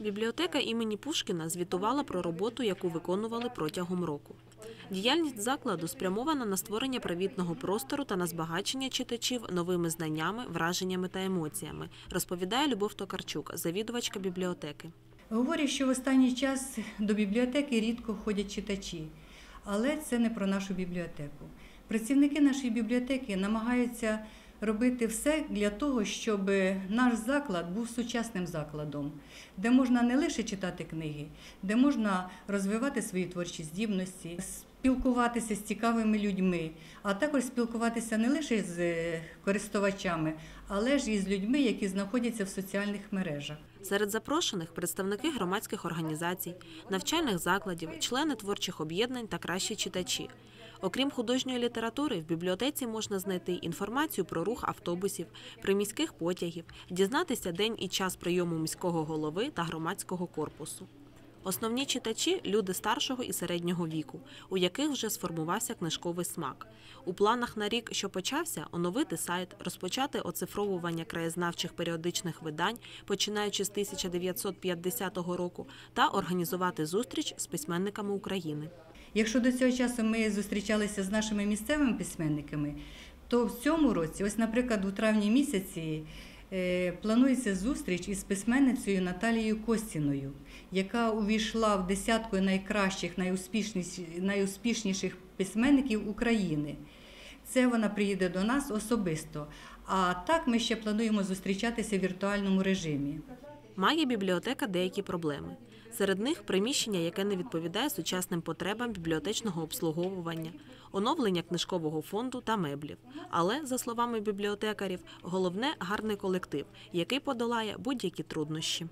Бібліотека імені Пушкіна звітувала про роботу, яку виконували протягом року. Діяльність закладу спрямована на створення привітного простору та на збагачення читачів новими знаннями, враженнями та емоціями, розповідає Любов Токарчук, завідувачка бібліотеки. Говорять, що в останній час до бібліотеки рідко ходять читачі, але це не про нашу бібліотеку. Працівники нашої бібліотеки намагаються робити все для того, щоб наш заклад був сучасним закладом, де можна не лише читати книги, де можна розвивати свої творчі здібності, спілкуватися з цікавими людьми, а також спілкуватися не лише з користувачами, але ж і з людьми, які знаходяться в соціальних мережах. Серед запрошених представники громадських організацій, навчальних закладів, члени творчих об'єднань та кращі читачі. Окрім художньої літератури, в бібліотеці можна знайти інформацію про рух автобусів, приміських потягів, дізнатися день і час прийому міського голови та громадського корпусу. Основні читачі люди старшого і середнього віку, у яких вже сформувався книжковий смак. У планах на рік, що почався, оновити сайт, розпочати оцифровування краєзнавчих періодичних видань, починаючи з 1950 року, та організувати зустріч з письменниками України. Якщо до цього часу ми зустрічалися з нашими місцевими письменниками, то в цьому році, ось, наприклад, у травні місяці е, планується зустріч із письменницею Наталією Костіною, яка увійшла в десятку найкращих, найуспішніших, найуспішніших письменників України. Це вона приїде до нас особисто. А так ми ще плануємо зустрічатися в віртуальному режимі. Має бібліотека деякі проблеми. Серед них приміщення, яке не відповідає сучасним потребам бібліотечного обслуговування, оновлення книжкового фонду та меблів. Але, за словами бібліотекарів, головне гарний колектив, який подолає будь-які труднощі.